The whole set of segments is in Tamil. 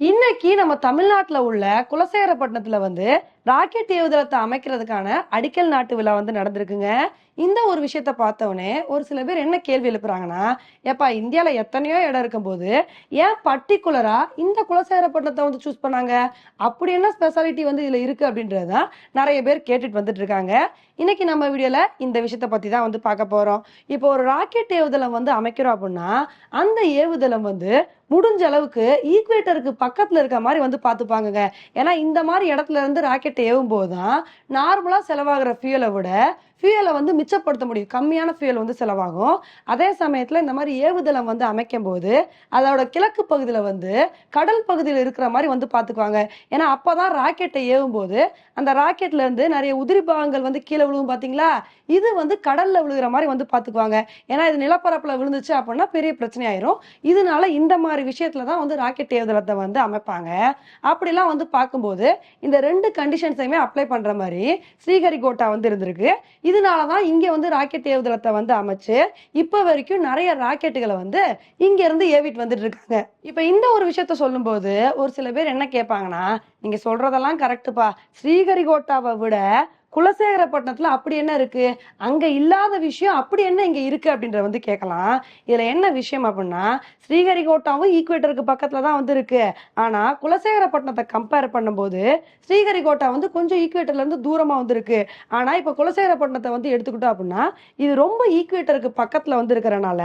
இன்னைக்கு நம்ம தமிழ்நாட்டில் உள்ள குலசேகரப்பட்டினத்தில் வந்து ராக்கெட் ஏவுதளத்தை அமைக்கிறதுக்கான அடிக்கல் நாட்டு விழா வந்து நடந்திருக்குங்க. இந்த ஒரு விஷயத்த பார்த்தவொடனே ஒரு சில பேர் என்ன கேள்வி எழுப்புறாங்கன்னா ஏப்பா இந்தியாவில் எத்தனையோ இடம் இருக்கும்போது ஏன் பர்டிகுலராக இந்த குலசேகரப்பட்டினத்தை வந்து சூஸ் பண்ணாங்க? அப்படி என்ன ஸ்பெஷாலிட்டி வந்து இதில் இருக்குது அப்படின்றது தான் நிறைய பேர் கேட்டுட்டு வந்துட்டு இருக்காங்க. இன்னைக்கு நம்ம வீடியோவில் இந்த விஷயத்த பற்றி தான் வந்து பார்க்க போகிறோம் இப்போ ஒரு ராக்கெட் ஏவுதளம் வந்து அமைக்கிறோம் அப்படின்னா அந்த ஏவுதளம் வந்து முடிஞ்ச அளவுக்கு ஈக்குவேட்டருக்கு பக்கத்தில் இருக்க மாதிரி வந்து பார்த்துப்பாங்கங்க. ஏன்னா இந்த மாதிரி இடத்துல இருந்து ராக்கெட் ஏவும் போது தான் நார்மலா செலவாகிற ஃபியூலை விட ஃபியூயலை வந்து மிச்சப்படுத்த முடியும். கம்மியான ஃபியூல் வந்து செலவாகும். அதே சமயத்தில் இந்த மாதிரி ஏவுதளம் வந்து அமைக்கும் போது அதோட கிழக்கு பகுதியில் வந்து கடல் பகுதியில் இருக்கிற மாதிரி வந்து பார்த்துக்குவாங்க ஏன்னா அப்போ தான் ராக்கெட்டை ஏவும் போது அந்த ராக்கெட்லேருந்து நிறைய உதிரி பாகங்கள் வந்து கீழே விழுவும் பார்த்தீங்களா இது வந்து கடலில் விழுகிற மாதிரி வந்து பார்த்துக்குவாங்க ஏன்னா இது நிலப்பரப்பில் விழுந்துச்சு அப்படின்னா பெரிய பிரச்சனை ஆயிரும் இதனால இந்த மாதிரி விஷயத்துல தான் வந்து ராக்கெட் ஏவுதளத்தை வந்து அமைப்பாங்க. அப்படிலாம் வந்து பார்க்கும்போது இந்த ரெண்டு கண்டிஷன்ஸையுமே அப்ளை பண்ற மாதிரி ஸ்ரீஹரிகோட்டா வந்து இருந்திருக்கு. இதனால தான் இங்கே வந்து ராக்கெட் ஏவுதளத்தை வந்து அமைச்சு இப்போ வரைக்கும் நிறைய ராக்கெட்டுகளை வந்து இங்க இருந்து ஏவிட்டு வந்துட்டு இருக்காங்க. இப்ப இந்த ஒரு விஷயத்த சொல்லும்போது ஒரு சில பேர் என்ன கேட்பாங்கன்னா நீங்கள் சொல்றதெல்லாம் கரெக்டுப்பா ஸ்ரீஹரிகோட்டாவை விட குலசேகரப்பட்டினத்துல அப்படி என்ன இருக்கு? அங்க இல்லாத விஷயம் அப்படி என்ன இங்க இருக்கு அப்படின்ற வந்து கேட்கலாம். இதுல என்ன விஷயம் அப்படின்னா ஸ்ரீஹரிகோட்டாவும் ஈக்குவேட்டருக்கு பக்கத்துல தான் வந்து இருக்கு. ஆனா குலசேகரப்பட்டினத்தை கம்பேர் பண்ணும்போது ஸ்ரீஹரிகோட்டா வந்து கொஞ்சம் ஈக்குவேட்டர்ல இருந்து தூரமா ஆனால் இப்போ ஆனா இப்ப குலசேகரப்பட்டினத்தை வந்து எடுத்துக்கிட்டோம் அப்படின்னா இது ரொம்ப ஈக்குவேட்டருக்கு பக்கத்துல வந்து இருக்கிறனால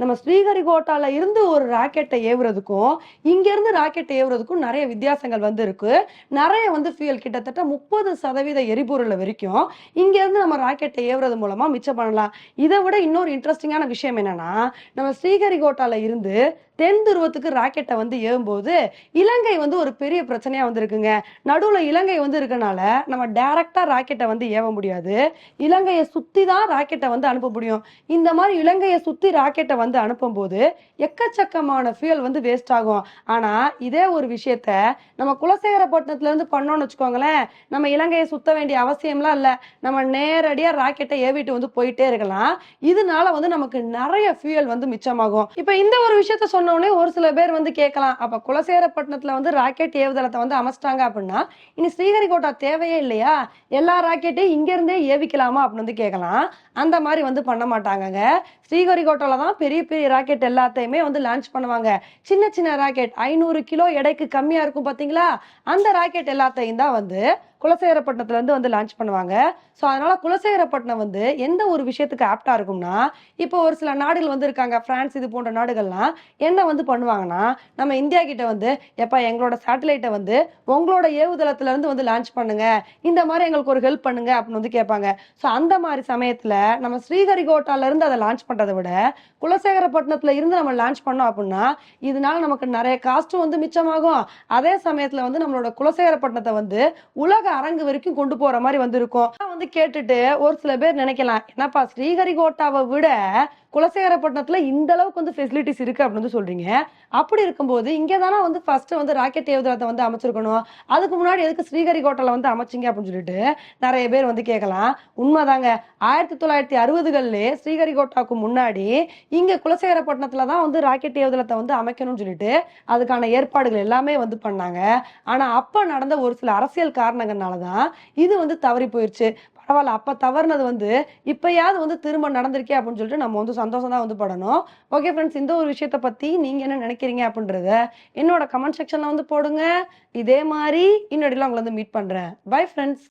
நம்ம ஸ்ரீஹரிகோட்டால இருந்து ஒரு ராக்கெட்டை ஏவுறதுக்கும் இங்க இருந்து ராக்கெட் ஏவுறதுக்கும் நிறைய வித்தியாசங்கள் வந்து இருக்கு. நிறைய வந்து ஃபியூல் கிட்டத்தட்ட முப்பது சதவீத எரிபொருள் வரைக்கும் இங்க இருந்து நம்ம ராக்கெட்டை ஏவுறது மூலமா மிச்சம் பண்ணலாம். இதை விட இன்னொரு இன்ட்ரெஸ்டிங்கான விஷயம் என்னன்னா நம்ம ஸ்ரீஹரிகோட்டாவில் இருந்து தென் துருவத்துக்கு ராக்கெட்டை வந்து ஏறும்போது இலங்கை வந்து ஒரு பெரிய பிரச்சனையா வந்திருக்குங்க. நடுவுல இலங்கை வந்து இருக்கனால நம்ம டைரக்டாக ராக்கெட்டை வந்து ஏவ முடியாது. இலங்கையை சுத்தி தான் ராக்கெட்டை வந்து அனுப்ப முடியும். இந்த மாதிரி இலங்கையை சுத்தி ராக்கெட்டை வந்து அனுப்பும்போது எக்கச்சக்கமான ஃபியூல் வந்து வேஸ்ட் ஆகும். ஆனா இதே ஒரு விஷயத்த நம்ம குலசேகரப்பட்டினத்துலேருந்து பண்ணோம்னு வச்சுக்கோங்களேன். நம்ம இலங்கையை சுத்த வேண்டிய அவசியம்லாம் இல்ல. நம்ம நேரடியா ராக்கெட்டை ஏவிட்டு வந்து போயிட்டே இருக்கலாம். இதனால வந்து நமக்கு நிறைய ஃபியூல் வந்து மிச்சமாகும். இப்ப இந்த ஒரு விஷயத்த சொன்ன சொன்னோடனே ஒரு சில பேர் வந்து கேட்கலாம். அப்ப குலசேரப்பட்டினத்துல வந்து ராக்கெட் ஏவுதளத்தை வந்து அமைச்சிட்டாங்க அப்படின்னா இனி ஸ்ரீஹரிகோட்டா தேவையே இல்லையா? எல்லா ராக்கெட்டையும் இங்க இருந்தே ஏவிக்கலாமா அப்படின்னு வந்து கேட்கலாம். அந்த மாதிரி வந்து பண்ண மாட்டாங்கங்க. ஸ்ரீஹரிகோட்டால தான் பெரிய பெரிய ராக்கெட் எல்லாத்தையுமே வந்து லான்ச் பண்ணுவாங்க. சின்ன சின்ன ராக்கெட் ஐநூறு கிலோ எடைக்கு கம்மியா இருக்கும் பாத்தீங்களா? அந்த ராக்கெட் எல்லாத்தையும் தான் வந்து குலசேகரப்பட்டினத்துலேருந்து வந்து லான்ச் பண்ணுவாங்க. ஸோ அதனால் குலசேகரப்பட்டினம் வந்து எந்த ஒரு விஷயத்துக்கு ஆப்டாக இருக்கும்னா இப்போ ஒரு சில நாடுகள் வந்து இருக்காங்க. ஃப்ரான்ஸ் இது போன்ற நாடுகள்லாம் என்ன வந்து பண்ணுவாங்கன்னா நம்ம இந்தியா கிட்ட வந்து எப்போ எங்களோட சேட்டலைட்டை வந்து உங்களோட ஏவுதளத்துலேருந்து வந்து லான்ச் பண்ணுங்க. இந்த மாதிரி எங்களுக்கு ஒரு ஹெல்ப் பண்ணுங்க அப்படின்னு வந்து கேட்பாங்க. ஸோ அந்த மாதிரி சமயத்தில் நம்ம ஸ்ரீஹரிகோட்டாலேருந்து அதை லான்ச் பண்ணுறதை விட குலசேகரப்பட்டினத்தில் இருந்து நம்ம லான்ச் பண்ணோம் அப்படின்னா இதனால நமக்கு நிறைய காஸ்ட்டும் வந்து மிச்சமாகும். அதே சமயத்தில் வந்து நம்மளோட குலசேகரப்பட்டினத்தை வந்து உலக அரங்கு வரைக்கும் கொண்டு போற மாதிரி வந்து இருக்கும் வந்து கேட்டுட்டு ஒரு சில பேர் நினைக்கலாம் என்னப்பா ஸ்ரீஹரிகோட்டாவை விட குலசேகரப்பட்டினத்துல இந்த அளவுக்கு வந்து ஃபெசிலிட்டிஸ் இருக்கு அப்படின்னு வந்து சொல்றீங்க. அப்படி இருக்கும்போது இங்கே தானே வந்து ஃபர்ஸ்ட் வந்து ராக்கெட் ஏவுதளத்தை வந்து அமைச்சிருக்கணும். அதுக்கு முன்னாடி எதுக்கு ஸ்ரீஹரிகோட்டால வந்து அமைச்சிங்க அப்படின்னு சொல்லிட்டு நிறைய பேர் வந்து கேட்கலாம். உண்மைதாங்க. ஆயிரத்தி தொள்ளாயிரத்தி அறுபதுகள்லயே ஸ்ரீஹரிகோட்டாவுக்கு முன்னாடி இங்கே குலசேகரப்பட்டினத்துல தான் வந்து ராக்கெட் ஏவுதளத்தை வந்து அமைக்கணும்னு சொல்லிட்டு அதுக்கான ஏற்பாடுகள் எல்லாமே வந்து பண்ணாங்க. ஆனால் அப்போ நடந்த ஒரு சில அரசியல் காரணங்கள்னால தான் இது வந்து தவறி போயிருச்சு. பரவாயில்ல அப்ப தவறுனது வந்து இப்பயாவது வந்து திரும்ப நடந்திருக்கே அப்படின்னு சொல்லிட்டு நம்ம வந்து சந்தோஷம் தான் வந்து படணும். ஓகே ஃப்ரெண்ட்ஸ் இந்த ஒரு விஷயத்தை பத்தி நீங்க என்ன நினைக்கிறீங்க அப்படின்றத என்னோட கமெண்ட் செக்ஷன்ல வந்து போடுங்க. இதே மாதிரி இன்னொடிலாம் உங்களை வந்து மீட் பண்றேன். Bye friends